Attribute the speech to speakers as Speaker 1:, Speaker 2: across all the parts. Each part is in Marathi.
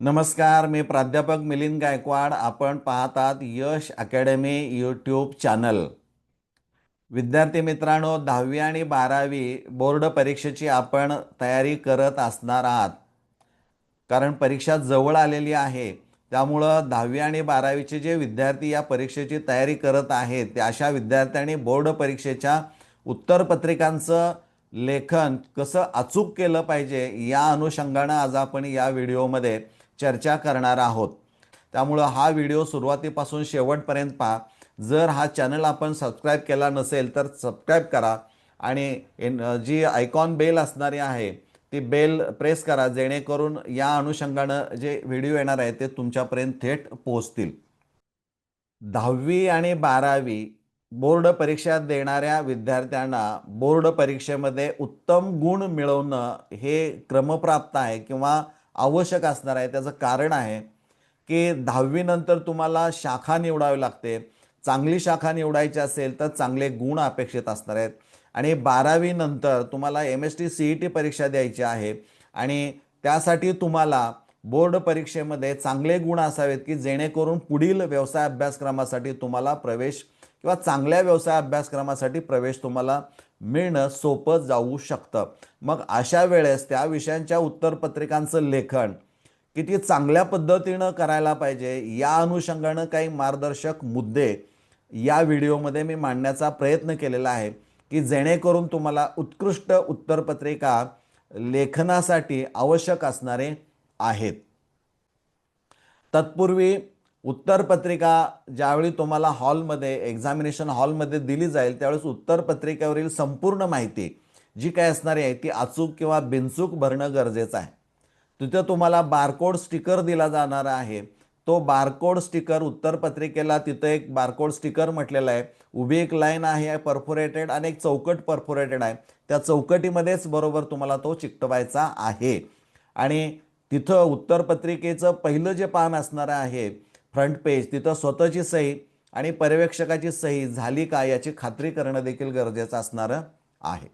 Speaker 1: नमस्कार मी प्राध्यापक मिलिंद गायकवाड. आपण पाहतात यश अकॅडमी यूट्यूब चॅनल. विद्यार्थी मित्रांनो दहावी आणि बारावी बोर्ड परीक्षेची आपण तयारी करत असणार आहात. कारण परीक्षा जवळ आलेली आहे. त्यामुळं दहावी आणि बारावीचे जे विद्यार्थी या परीक्षेची तयारी करत आहेत त्या अशा विद्यार्थ्यांनी बोर्ड परीक्षेच्या उत्तरपत्रिकांचं लेखन कसं अचूक केलं पाहिजे या अनुषंगानं आज आपण या व्हिडिओमध्ये चर्चा करणार आहोत. त्यामुळं हा व्हिडिओ सुरुवातीपासून शेवटपर्यंत पहा. जर हा चॅनल आपण सबस्क्राईब केला नसेल तर सबस्क्राईब करा आणि जी आयकॉन बेल असणारी आहे ती बेल प्रेस करा जेणेकरून या अनुषंगानं जे व्हिडिओ येणार आहे ते तुमच्यापर्यंत थेट पोहोचतील. दहावी आणि बारावी बोर्ड परीक्षा देणाऱ्या विद्यार्थ्यांना बोर्ड परीक्षेमध्ये उत्तम गुण मिळवणं हे क्रमप्राप्त आहे किंवा आवश्यक असणार आहे. त्याचं कारण आहे की दहावीनंतर तुम्हाला शाखा निवडावी लागते. चांगली शाखा निवडायची असेल तर चांगले गुण अपेक्षित असणार आहेत. आणि बारावीनंतर तुम्हाला M S T C E T परीक्षा द्यायची आहे. आणि त्यासाठी तुम्हाला बोर्ड परीक्षेमध्ये चांगले गुण असावेत की जेणेकरून पुढील व्यवसाय अभ्यासक्रमासाठी तुम्हाला प्रवेश किंवा चांगल्या व्यवसाय अभ्यासक्रमासाठी प्रवेश तुम्हाला मिळणं सोपं जाऊ शकतं. मग अशा वेळेस त्या विषयांच्या उत्तरपत्रिकांचं लेखन किती चांगल्या पद्धतीनं करायला पाहिजे या अनुषंगानं काही मार्गदर्शक मुद्दे या व्हिडिओमध्ये मी मांडण्याचा प्रयत्न केलेला आहे की जेणेकरून तुम्हाला उत्कृष्ट उत्तरपत्रिका लेखनासाठी आवश्यक असणारे आहेत. तत्पूर्वी उत्तरपत्रिका ज्यावेळी तुम्हाला हॉलमध्ये एक्झामिनेशन हॉलमध्ये दिली जाईल त्यावेळेस उत्तरपत्रिकेवरील संपूर्ण माहिती जी काय असणारी आहे ती अचूक किंवा बिनचूक भरणं गरजेचं आहे. तिथं तुम्हाला बारकोड स्टिकर दिला जाणार आहे. तो बारकोड स्टिकर उत्तरपत्रिकेला तिथं एक बारकोड स्टिकर म्हटलेला आहे. उभी एक लाईन आहे परफोरेटेड आणि एक चौकट परफोरेटेड आहे. त्या चौकटीमध्येच बरोबर तुम्हाला तो चिकटवायचा आहे. आणि तिथं उत्तरपत्रिकेचं पहिलं जे पान असणारं आहे फ्रंट पेज तिथं स्वतःची सही आणि पर्यवेक्षकाची सही झाली का याची खात्री करणं देखील गरजेचं असणारं आहे.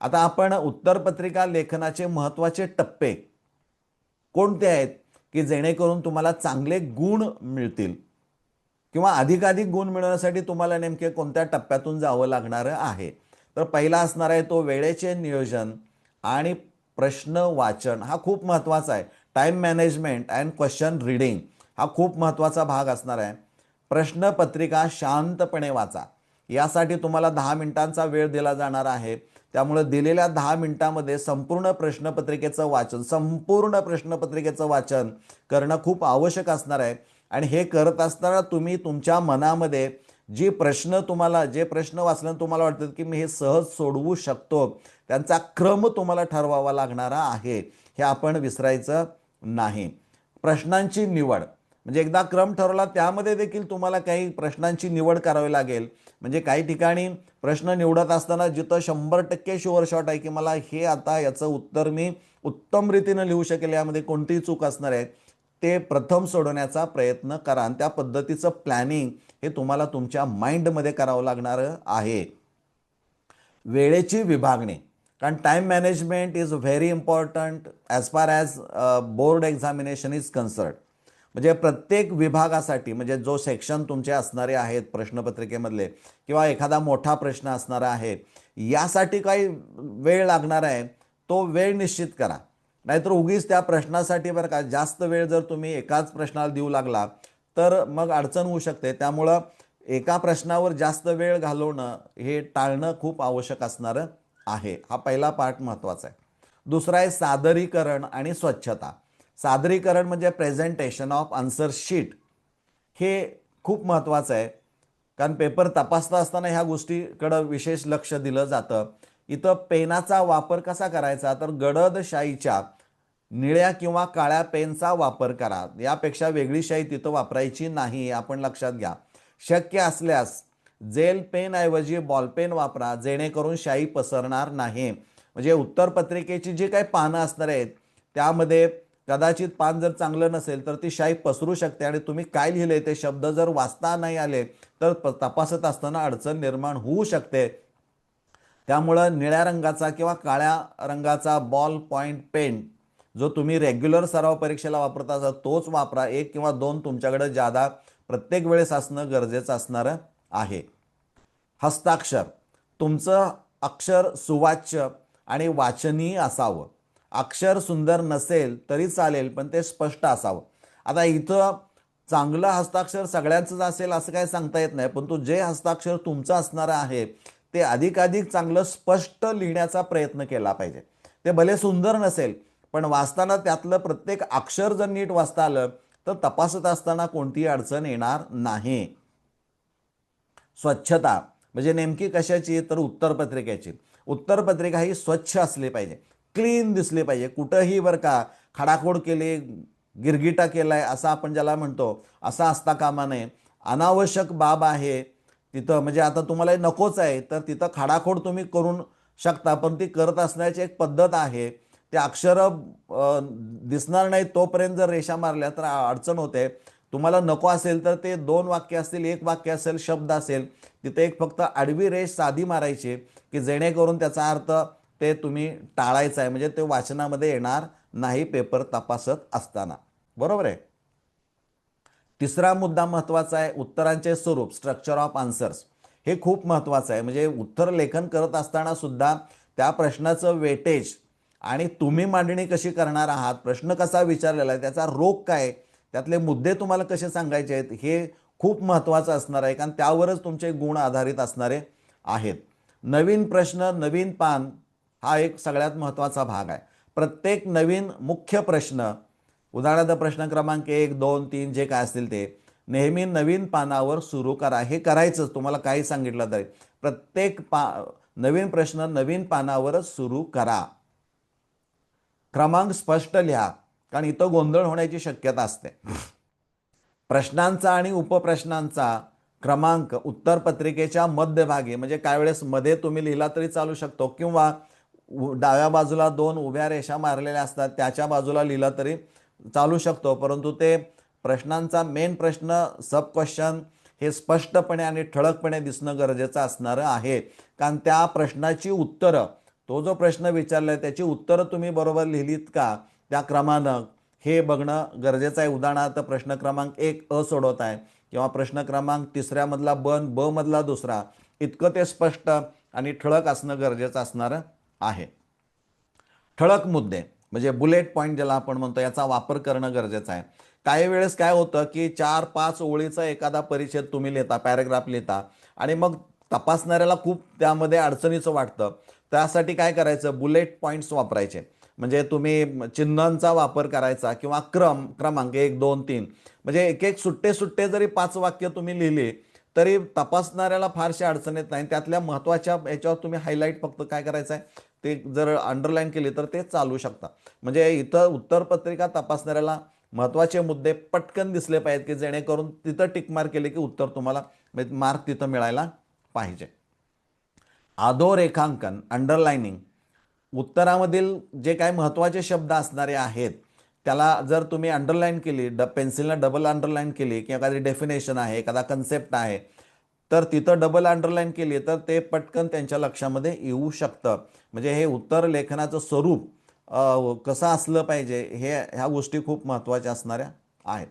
Speaker 1: आता आपण उत्तरपत्रिका लेखनाचे महत्त्वाचे टप्पे कोणते आहेत की जेणेकरून तुम्हाला चांगले गुण मिळतील? किंवा अधिकाधिक गुण मिळवण्यासाठी तुम्हाला नेमके कोणत्या टप्प्यातून जावं लागणार आहे? तर पहिला असणार आहे तो वेळेचे नियोजन आणि प्रश्न वाचन. हा खूप महत्त्वाचा आहे. Time management and question reading हा खूप महत्त्वाचा भाग असणार आहे. प्रश्नपत्रिका शांतपणे वाचा. यासाठी तुम्हाला दहा मिनिटांचा वेळ दिला जाणार आहे. त्यामुळे दिलेल्या दहा मिनिटामध्ये संपूर्ण प्रश्नपत्रिकेचं वाचन संपूर्ण प्रश्नपत्रिकेचं वाचन करणं खूप आवश्यक असणार आहे. आणि हे करत असताना तुम्ही तुमच्या मनामध्ये जी प्रश्न तुम्हाला जे प्रश्न वाचल्यानं तुम्हाला वाटतात की मी हे सहज सोडवू शकतो त्यांचा क्रम तुम्हाला ठरवावा लागणारा आहे. हे आपण विसरायचं नाही. प्रश्नांची निवड. म्हणजे एकदा क्रम ठरवला त्यामध्ये देखील तुम्हाला काही प्रश्नांची निवड करावी लागेल. म्हणजे काही ठिकाणी प्रश्न निवडत असताना जिथं शंभर टक्के शुअर शॉट आहे की मला हे आता याचं उत्तर मी उत्तम रीतीनं लिहू शकेल यामध्ये कोणतीही चूक असणार आहे ते प्रथम सोडवण्याचा प्रयत्न करा. आणि त्या पद्धतीचं प्लॅनिंग हे तुम्हाला तुमच्या माइंडमध्ये करावं लागणार आहे. वेळेची विभागणी. कारण time management is very important as far as board examination is concerned म्हणजे प्रत्येक विभागासाठी म्हणजे जो सेक्शन तुमचे असणारे आहेत प्रश्नपत्रिकेमधले किंवा एखादा मोठा प्रश्न असणारा आहे यासाठी काही वेळ लागणार आहे तो वेळ निश्चित करा. नाहीतर उगीच त्या प्रश्नासाठी बरं का जास्त वेळ जर तुम्ही एकाच प्रश्नाला देऊ लागला तर मग अडचण होऊ शकते. त्यामुळं एका प्रश्नावर जास्त वेळ घालवणं हे टाळणं खूप आवश्यक असणारं आहे. हा पहिला पार्ट महत्त्वाचा आहे. दुसरा आहे सादरीकरण आणि स्वच्छता. सादरीकरण म्हणजे प्रेझेंटेशन ऑफ आन्सर शीट हे खूप महत्त्वाचं आहे. कारण पेपर तपासता असताना ह्या गोष्टीकडं विशेष लक्ष दिलं जातं. इथं पेनाचा वापर कसा करायचा? तर गडद शाईच्या निळ्या किंवा काळ्या पेनचा वापर करा. यापेक्षा वेगळी शाई तिथं वापरायची नाही आपण लक्षात घ्या. शक्य असल्यास जेल पेनऐवजी बॉलपेन वापरा जेणेकरून शाई पसरणार नाही. म्हणजे उत्तरपत्रिकेची जी काही पानं असणार आहेत त्यामध्ये कदाचित पान जर चांगलं नसेल तर ती शाई पसरू शकते आणि तुम्ही काय लिहिले ते शब्द जर वाचता नाही आले तर तपासत असताना अडचण निर्माण होऊ शकते. त्यामुळं निळ्या रंगाचा किंवा काळ्या रंगाचा बॉल पॉईंट पेन जो तुम्ही रेग्युलर सराव परीक्षेला वापरत असाल तोच वापरा. एक किंवा दोन तुमच्याकडे जादा प्रत्येक वेळेस असणं गरजेचं असणारं आहे. हस्ताक्षर. तुमचं अक्षर सुवाच्य आणि वाचनीय असावं. अक्षर सुंदर नसेल तरी चालेल पण ते स्पष्ट असावं. आता इथं चांगलं हस्ताक्षर सगळ्यांचंच असेल असं काही सांगता येत नाही पण तो जे हस्ताक्षर तुमचं असणारं आहे ते अधिकाधिक चांगलं स्पष्ट लिहिण्याचा प्रयत्न केला पाहिजे. ते भले सुंदर नसेल पण वाचताना त्यातलं प्रत्येक अक्षर जर नीट वाचता आलं तर तपासत असताना कोणतीही अडचण येणार नाही. स्वच्छता म्हणजे नेमकी कशाची तर उत्तरपत्रिकेची. उत्तरपत्रिका ही स्वच्छ असली पाहिजे. क्लीन दिसली पाहिजे. कुठंही बरं का खडाखोड केली गिरगिटा केला आहे असं आपण ज्याला म्हणतो असा असता कामा नये. अनावश्यक बाब आहे तिथं म्हणजे आता तुम्हाला हे नकोच आहे तर तिथं खाडाखोड तुम्ही करून शकता पण ती करत असण्याची एक पद्धत आहे. ते अक्षर दिसणार नाही तोपर्यंत जर रेषा मारल्या तर अडचण होते. तुम्हाला नको असेल तर ते दोन वाक्य असतील एक वाक्य असेल शब्द असेल तिथे एक फक्त आडवी रेष साधी मारायची की जेणेकरून त्याचा अर्थ ते तुम्ही टाळायचं आहे म्हणजे ते वाचनामध्ये येणार नाही पेपर तपासत असताना. बरोबर आहे? तिसरा मुद्दा महत्त्वाचा आहे उत्तरांचे स्वरूप स्ट्रक्चर ऑफ आन्सर्स हे खूप महत्त्वाचं आहे. म्हणजे उत्तर लेखन करत असताना सुद्धा त्या प्रश्नाचं वेटेज आणि तुम्ही मांडणी कशी करणार आहात प्रश्न कसा विचारलेला आहे त्याचा रोग काय त्यातले मुद्दे तुम्हाला कसे सांगायचे आहेत हे खूप महत्त्वाचं असणार आहे. कारण त्यावरच तुमचे गुण आधारित असणारे आहेत. नवीन प्रश्न नवीन पान हा एक सगळ्यात महत्त्वाचा भाग आहे. प्रत्येक नवीन मुख्य प्रश्न उदाहरणार्थ प्रश्न क्रमांक एक दोन तीन जे काय असतील ते नेहमी नवीन पानावर सुरू करा. हे करायचंच तुम्हाला काही सांगितलं तरी. प्रत्येक पा नवीन प्रश्न नवीन पानावरच सुरू करा. क्रमांक स्पष्ट लिहा कारण इथं गोंधळ होण्याची शक्यता असते. प्रश्नांचा आणि उपप्रश्नांचा क्रमांक उत्तरपत्रिकेच्या मध्यभागी म्हणजे काय वेळेस मध्ये तुम्ही लिहिला तरी चालू शकतो किंवा डाव्या बाजूला दोन उभ्या रेषा मारलेल्या असतात. त्याच्या बाजूला लिहिलं तरी चालू शकतो. परंतु ते प्रश्नांचा मेन प्रश्न सब क्वेश्चन हे स्पष्टपणे आणि ठळकपणे दिसणं गरजेचं असणारं आहे. कारण त्या प्रश्नाची उत्तरं तो जो प्रश्न विचारलाय त्याची उत्तरं तुम्ही बरोबर लिहिलीत का? त्या क्रमानं हे बघणं गरजेचं आहे. उदाहरणार्थ प्रश्न क्रमांक एक अ सोडवत आहे किंवा प्रश्न क्रमांक तिसऱ्यामधला बन ब मधला दुसरा. इतकं ते स्पष्ट आणि ठळक असणं गरजेचं असणारं आहे. ठळक मुद्दे म्हणजे बुलेट पॉईंट ज्याला आपण म्हणतो याचा वापर करणं गरजेचं आहे. काही वेळेस काय होतं की चार पाच ओळीचा एखादा परिच्छेद तुम्ही लिहिता पॅरेग्राफ लिहिता आणि मग तपासणाऱ्याला खूप त्यामध्ये अडचणीचं वाटतं. त्यासाठी काय करायचं? बुलेट पॉईंट्स वापरायचे. म्हणजे तुम्ही चिन्हांचा वापर करायचा किंवा क्रम क्रमांक एक दोन तीन. म्हणजे एक एक सुट्टे सुट्टे जरी पाच वाक्य तुम्ही लिहिली तरी तपासणाऱ्याला फारशा अडचण येत नाही. त्यातल्या महत्त्वाच्या याच्यावर तुम्ही हायलाईट फक्त काय करायचं आहे ते जर अंडरलाईन केली तर ते चालू शकता. म्हणजे इथं उत्तरपत्रिका तपासणाऱ्याला महत्त्वाचे मुद्दे पटकन दिसले पाहिजेत की जेणेकरून तिथं टिकमार्क केले की उत्तर तुम्हाला म्हणजे मार्क तिथं मिळायला पाहिजे. अधोरेखांकन अंडरलाइनिंग उत्तरामधील जे काही महत्त्वाचे शब्द असणारे आहेत त्याला जर तुम्ही अंडरलाईन केली ड पेन्सिलनं डबल अंडरलाईन केली किंवा एखादी डेफिनेशन आहे एखादा कन्सेप्ट आहे तर तिथं डबल अंडरलाईन केली तर ते पटकन त्यांच्या लक्षामध्ये येऊ शकतं. म्हणजे हे उत्तर लेखनाचं स्वरूप कसं असलं पाहिजे हे ह्या गोष्टी खूप महत्त्वाच्या असणाऱ्या आहेत.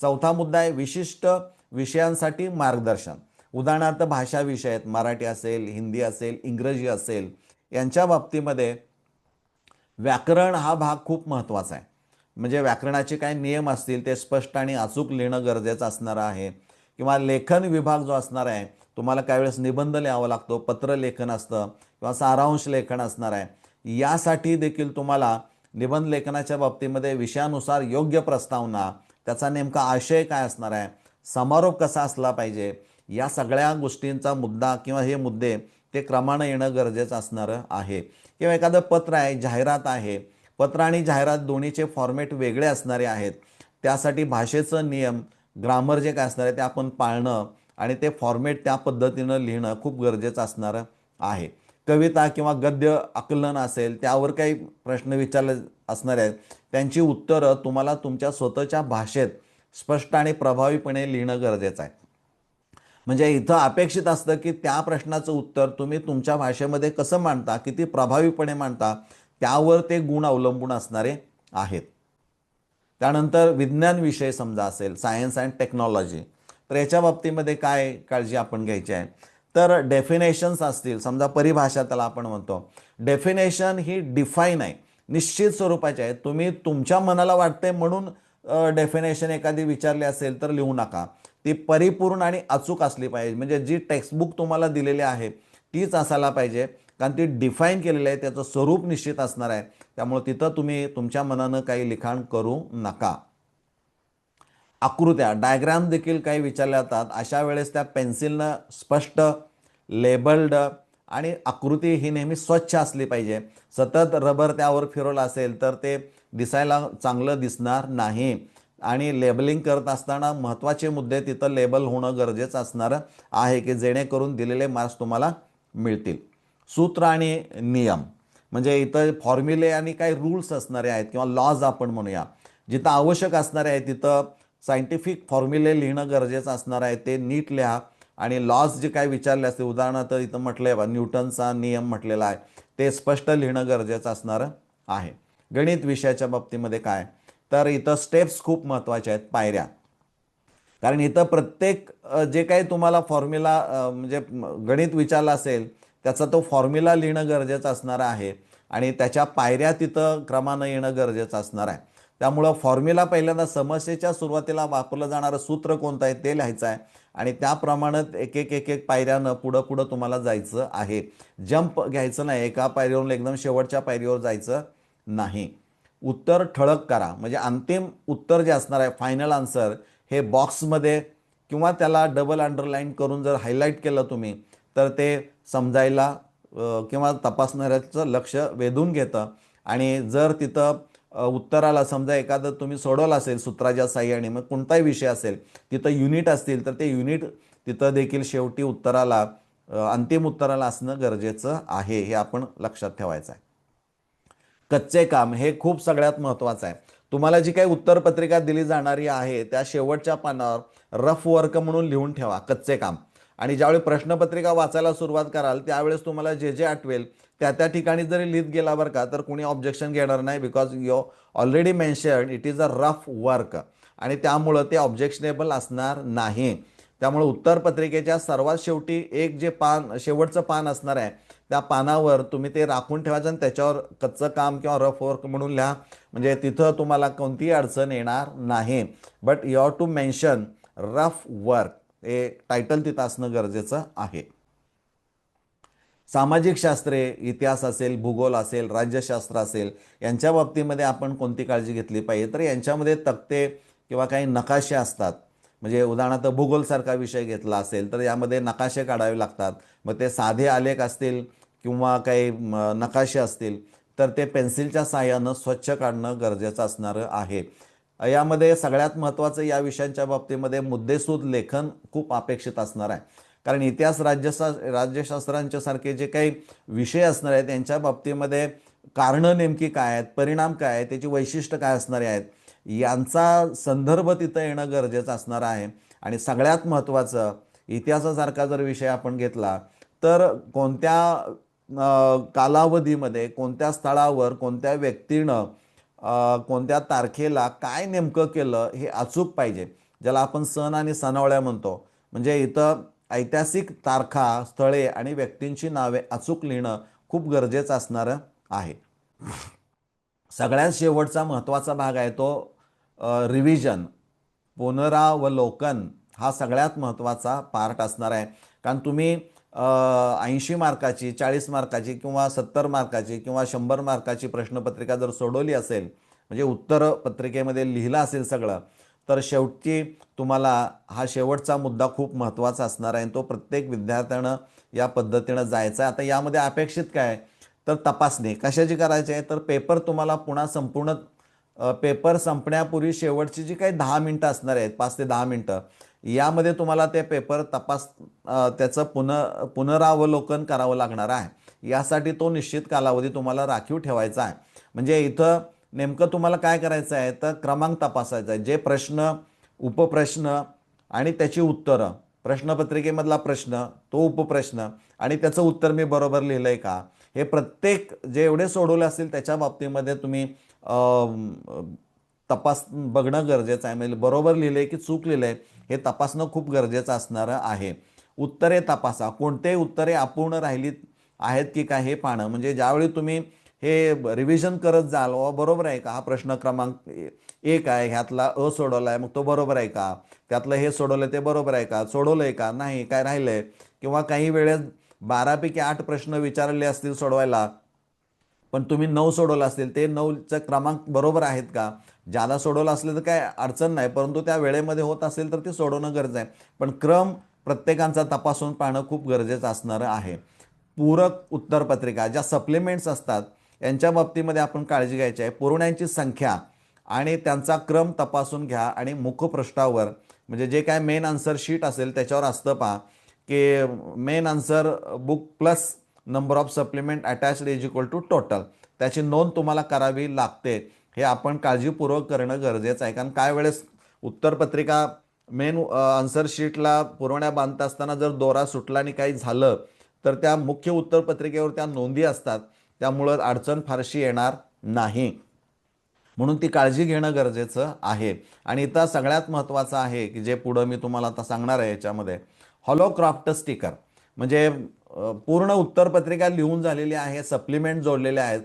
Speaker 1: चौथा मुद्दा आहे विशिष्ट विषयांसाठी मार्गदर्शन. उदाहरणार्थ भाषा विषय आहेत मराठी असेल हिंदी असेल इंग्रजी असेल यांच्या बाबतीमध्ये व्याकरण हा भाग खूप महत्त्वाचा आहे. म्हणजे व्याकरणाचे काय नियम असतील ते स्पष्ट आणि अचूक लिहिणं गरजेचं असणार आहे. किंवा लेखन विभाग जो असणार आहे तुम्हाला काही वेळेस निबंध लिहावा लागतो पत्र लेखन असतं किंवा सारांश लेखन असणार आहे. यासाठी देखील तुम्हाला निबंध लेखनाच्या बाबतीमध्ये विषयानुसार योग्य प्रस्तावना त्याचा नेमका आशय काय असणार आहे समारोप कसा असला पाहिजे या सगळ्या गोष्टींचा मुद्दा किंवा हे मुद्दे ते क्रमानं येणं गरजेचं असणारं आहे. किंवा एखादं पत्र आहे जाहिरात आहे पत्र आणि जाहिरात दोन्हीचे फॉर्मॅट वेगळे असणारे आहेत. त्यासाठी भाषेचं नियम ग्रामर जे काय असणार आहे ते आपण पाळणं आणि ते फॉर्मॅट त्या पद्धतीनं लिहिणं खूप गरजेचं असणारं आहे. कविता किंवा गद्य आकलन असेल त्यावर काही प्रश्न विचारले असणारे आहेत. त्यांची उत्तरं तुम्हाला तुमच्या स्वतःच्या भाषेत स्पष्ट आणि प्रभावीपणे लिहिणं गरजेचं आहे. म्हणजे इथं अपेक्षित असतं की त्या प्रश्नाचं उत्तर तुम्ही तुमच्या भाषेमध्ये कसं मांडता किती प्रभावीपणे मांडता त्यावर ते गुण अवलंबून असणारे आहेत. त्यानंतर विज्ञान विषय समजा असेल सायन्स अँड टेक्नॉलॉजी तर याच्या बाबतीमध्ये काय काळजी आपण घ्यायची आहे? तर डेफिनेशन्स असतील समजा परिभाषा त्याला आपण म्हणतो. डेफिनेशन ही डिफाईन आहे निश्चित स्वरूपाची आहे. तुम्ही तुमच्या मनाला वाटते म्हणून डेफिनेशन एखादी विचारली असेल तर लिहू नका. ती परिपूर्ण आणि अचूक असली पाहिजे. म्हणजे जी टेक्स्टबुक तुम्हाला दिलेली आहे तीच असायला पाहिजे. कारण ती डिफाईन केलेलं आहे त्याचं स्वरूप निश्चित असणार आहे. त्यामुळे तिथं तुम्ही तुमच्या मनानं काही लिखाण करू नका. आकृत्या डायग्राम देखील काही विचारल्या जातात अशा वेळेस त्या पेन्सिलनं स्पष्ट लेबल्ड आणि आकृती ही नेहमी स्वच्छ असली पाहिजे. सतत रबर त्यावर फिरवलं असेल तर ते दिसायला चांगलं दिसणार नाही. आणि लेबलिंग करत असताना महत्त्वाचे मुद्दे तिथं लेबल होणं गरजेचं असणार आहे की जेणेकरून दिलेले मार्क्स तुम्हाला मिळतील. सूत्र आणि नियम. म्हणजे इथं फॉर्म्युले आणि काही रूल्स असणारे आहेत किंवा लॉज आपण म्हणूया. जिथं आवश्यक असणारे आहेत तिथं सायंटिफिक फॉर्म्युले लिहिणं गरजेचं असणार आहे ते नीट लिहा. आणि लॉज जे काय विचारले असते उदाहरणार्थ इथं म्हटलंय बा न्यूटनचा नियम म्हटलेला आहे. ते स्पष्ट लिहिणं गरजेचं असणार आहे. गणित विषयाच्या बाबतीमध्ये काय? तर इथं स्टेप्स खूप महत्त्वाच्या आहेत पायऱ्या. कारण इथं प्रत्येक जे काही तुम्हाला फॉर्म्युला म्हणजे गणित विचारलं असेल त्याचा तो फॉर्म्युला लिहिणं गरजेचं असणार आहे आणि त्याच्या पायऱ्या तिथं क्रमानं येणं गरजेचं असणार आहे. त्यामुळं फॉर्म्युला पहिल्यांदा समस्येच्या सुरुवातीला वापरलं जाणारं सूत्र कोणतं आहे ते लिहायचं आहे आणि त्याप्रमाणे एक एक एक एक पायऱ्यानं पुढं पुढं तुम्हाला जायचं आहे. जंप घ्यायचं नाही एका पायरीवरून एकदम शेवटच्या पायरीवर जायचं नाही. उत्तर ठळक करा. म्हणजे अंतिम उत्तर जे असणार आहे फायनल आन्सर हे बॉक्समध्ये किंवा त्याला डबल अंडरलाईन करून जर हायलाईट केलं तुम्ही तर ते समजायला किंवा तपासणाऱ्याचं लक्ष वेधून घेतं. आणि जर तिथं उत्तराला समजा एखादं तुम्ही सोडवलं असेल सूत्राच्या साह्याने मग कोणताही विषय असेल तिथं युनिट असतील तर ते युनिट तिथं देखील शेवटी उत्तराला अंतिम उत्तराला असणं गरजेचं आहे हे आपण लक्षात ठेवायचं आहे. कच्चे काम हे खूप सगळ्यात महत्त्वाचं आहे. तुम्हाला जी काही उत्तरपत्रिका दिली जाणारी आहे त्या शेवटच्या पानावर रफ वर्क म्हणून लिहून ठेवा कच्चे काम. आणि ज्यावेळी प्रश्नपत्रिका वाचायला सुरुवात कराल त्यावेळेस तुम्हाला जे जे आठवेल त्या त्या ठिकाणी जरी लिहित गेला बरं का तर कोणी ऑब्जेक्शन घेणार नाही because you already mention it is a rough work आणि त्यामुळं ते ऑब्जेक्शनेबल असणार नाही. त्यामुळे उत्तरपत्रिकेच्या सर्वात शेवटी एक जे पान शेवटचं पान असणार आहे त्या पानावर तुम्ही ते राखून ठेवायचं आणि त्याच्यावर कच्चं काम किंवा रफ वर्क म्हणून लिहा. म्हणजे तिथं तुम्हाला कोणतीही अडचण येणार नाही. But you have to mention rough work हे टायटल तिथं असणं गरजेचं आहे. सामाजिक शास्त्रे इतिहास असेल भूगोल असेल राज्यशास्त्र असेल यांच्या बाबतीमध्ये आपण कोणती काळजी घेतली पाहिजे? तर यांच्यामध्ये तक्ते किंवा काही नकाशे असतात. म्हणजे उदाहरणार्थ भूगोलसारखा विषय घेतला असेल तर यामध्ये नकाशे काढावे लागतात. मग ते साधे आलेख असतील किंवा काही नकाशे असतील तर ते पेन्सिलच्या सहाय्यानं स्वच्छ काढणं गरजेचं असणारं आहे. यामध्ये सगळ्यात महत्त्वाचं या विषयांच्या बाबतीमध्ये मुद्देसूद लेखन खूप अपेक्षित असणार आहे. कारण इतिहास राज्यशा राज्यशास्त्रांच्या सारखे जे काही विषय असणार आहेत त्यांच्या बाबतीमध्ये कारणं नेमकी काय आहेत परिणाम काय आहेत त्याची वैशिष्ट्य काय असणारे आहेत यांचा संदर्भ तिथं येणं गरजेचं असणार आहे. आणि सगळ्यात महत्त्वाचं इतिहासासारखा जर विषय आपण घेतला तर कोणत्या कालावधीमध्ये कोणत्या स्थळावर कोणत्या व्यक्तीनं कोणत्या तारखेला काय नेमकं केलं हे अचूक पाहिजे. ज्याला आपण सण आणि सणावळ्या म्हणतो. म्हणजे इथं ऐतिहासिक तारखा स्थळे आणि व्यक्तींची नावे अचूक लिहिणं खूप गरजेचं असणारं आहे. सगळ्यात शेवटचा महत्त्वाचा भाग आहे तो रिव्हिजन पुनरावलोकन हा सगळ्यात महत्त्वाचा पार्ट असणार आहे. कारण तुम्ही ऐंशी मार्काची चाळीस मार्काची किंवा सत्तर मार्काची किंवा शंभर मार्काची प्रश्नपत्रिका जर सोडवली असेल म्हणजे उत्तर पत्रिकेमध्ये लिहिलं असेल सगळं तर शेवटी तुम्हाला हा शेवटचा मुद्दा खूप महत्त्वाचा असणार आहे आणि तो प्रत्येक विद्यार्थ्यानं या पद्धतीनं जायचा आहे. आता यामध्ये अपेक्षित काय? तर तपासणी. कशाची करायची आहे? तर पेपर तुम्हाला पुन्हा संपूर्ण पेपर संपण्यापूर्वी शेवटची जी काही दहा मिनटं असणार आहेत पाच ते दहा मिनटं यामध्ये तुम्हाला ते पेपर तपास त्याचं पुन पुनरावलोकन करावं लागणार आहे. यासाठी तो निश्चित कालावधी तुम्हाला राखीव ठेवायचा आहे. म्हणजे इथं नेमकं तुम्हाला काय करायचं आहे? तर क्रमांक तपासायचा आहे. जे प्रश्न उपप्रश्न आणि त्याची उत्तरं. प्रश्नपत्रिकेमधला प्रश्न तो उपप्रश्न आणि त्याचं उत्तर मी बरोबर लिहिलं आहे का? हे प्रत्येक जे एवढे सोडवले असतील त्याच्या बाबतीमध्ये तुम्ही तपास बघणं गरजेचं आहे. म्हणजे बरोबर लिहिलं आहे की चूक लिहिलं आहे हे तपासणं खूप गरजेचं असणारं आहे. उत्तरे तपासा. कोणते उत्तरे अपूर्ण राहिली आहेत की काय हे पाहणं. म्हणजे ज्यावेळी तुम्ही हे रिव्हिजन करत जाल बरोबर आहे का? हा प्रश्न क्रमांक एक आहे ह्यातला अ सोडवला आहे मग तो बरोबर आहे का? त्यातलं हे सोडवलं ते बरोबर आहे का? सोडवलं आहे का? नाही काय राहिलंय? किंवा काही वेळेस बारापैकी आठ प्रश्न विचारले असतील सोडवायला पण तुम्ही नऊ सोडवलं असतील ते नऊचा क्रमांक बरोबर आहेत का? ज्यादा सोडवलं असलं तर काय अडचण नाही परंतु त्या वेळेमध्ये होत असेल तर ते सोडवणं गरज आहे. पण क्रम प्रत्येकांचा तपासून पाहणं खूप गरजेचं असणारं आहे. पूरक उत्तरपत्रिका ज्या सप्लिमेंट्स असतात यांच्या बाबतीमध्ये आपण काळजी घ्यायची आहे. पुरवण्यांची संख्या आणि त्यांचा क्रम तपासून घ्या आणि मुखपृष्ठावर म्हणजे जे काय मेन आन्सर शीट असेल त्याच्यावर असतं पहा की main answer book plus number of supplement attached is equal to total त्याची नोंद तुम्हाला करावी लागते. हे आपण काळजीपूर्वक करणं गरजेचं आहे. कारण काय वेळेस उत्तरपत्रिका मेन आन्सर शीटला पुरवण्या बांधता असताना जर दोरा सुटला आणि काही झालं तर त्या मुख्य उत्तरपत्रिकेवर त्या नोंदी असतात. त्यामुळं अडचण फारशी येणार नाही. म्हणून ती काळजी घेणं गरजेचं आहे. आणि इथं सगळ्यात महत्त्वाचं आहे की जे पुढं मी तुम्हाला आता सांगणार आहे याच्यामध्ये हॉलोक्राफ्ट स्टिकर म्हणजे पूर्ण उत्तरपत्रिका लिहून झालेली आहे सप्लिमेंट जोडलेले आहेत.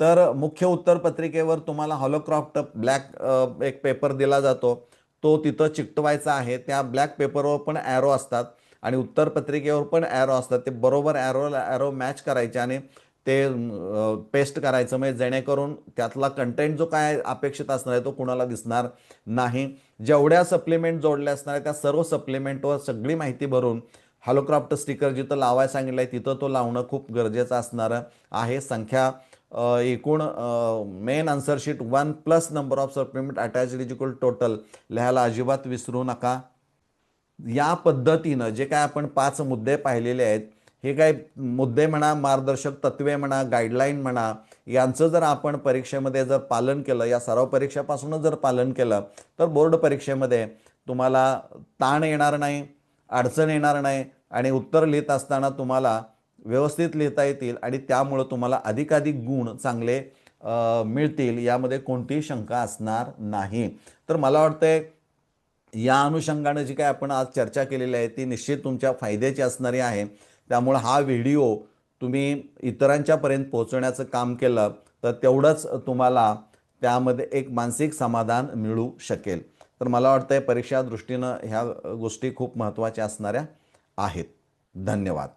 Speaker 1: तर मुख्य उत्तरपत्रिकेवर तुम्हाला हॉलोक्राफ्ट ब्लॅक एक पेपर दिला जातो. तो तिथं चिकटवायचा आहे. त्या ब्लॅक पेपरवर पण ॲरो असतात आणि उत्तरपत्रिकेवर पण ॲरो असतात. ते बरोबर ॲरो ॲरो मॅच करायचे आणि ते पेस्ट करायचं. म्हणजे जेणेकरून त्यातला कंटेंट जो काय अपेक्षित असणार आहे तो कुणाला दिसणार नाही. जेवढ्या सप्लिमेंट जोडल्या असणार आहे त्या सर्व सप्लिमेंटवर सगळी माहिती भरून हॅलोक्राफ्ट स्टिकर जिथं लावायला सांगितलं आहे तिथं तो लावणं खूप गरजेचं असणारं आहे. संख्या एकूण main answer sheet one plus number of supplement attach is equal total लिहायला अजिबात विसरू नका. या पद्धतीनं जे काय आपण पाच मुद्दे पाहिलेले आहेत हे काय मुद्दे म्हणा मार्गदर्शक तत्वे म्हणा गाईडलाईन म्हणा यांचं जर आपण परीक्षेमध्ये जर पालन केलं या सराव परीक्षेपासूनच जर पालन केलं तर बोर्ड परीक्षेमध्ये तुम्हाला ताण येणार नाही अडचण येणार नाही आणि उत्तर लिहित असताना तुम्हाला व्यवस्थित लिहिता येतील आणि त्यामुळं तुम्हाला अधिकाधिक गुण चांगले मिळतील यामध्ये कोणतीही शंका असणार नाही. तर मला वाटतंय या अनुषंगानं जी काय आपण आज चर्चा केलेली आहे ती निश्चित तुमच्या फायद्याची असणारी आहे. त्यामुळं हा व्हिडिओ तुम्ही इतरांच्यापर्यंत पोहोचवण्याचं काम केलं तर तेवढंच तुम्हाला त्यामध्ये एक मानसिक समाधान मिळू शकेल. तर मला वाटतंय परीक्षा दृष्टीनं ह्या गोष्टी खूप महत्त्वाच्या असणाऱ्या आहेत. धन्यवाद.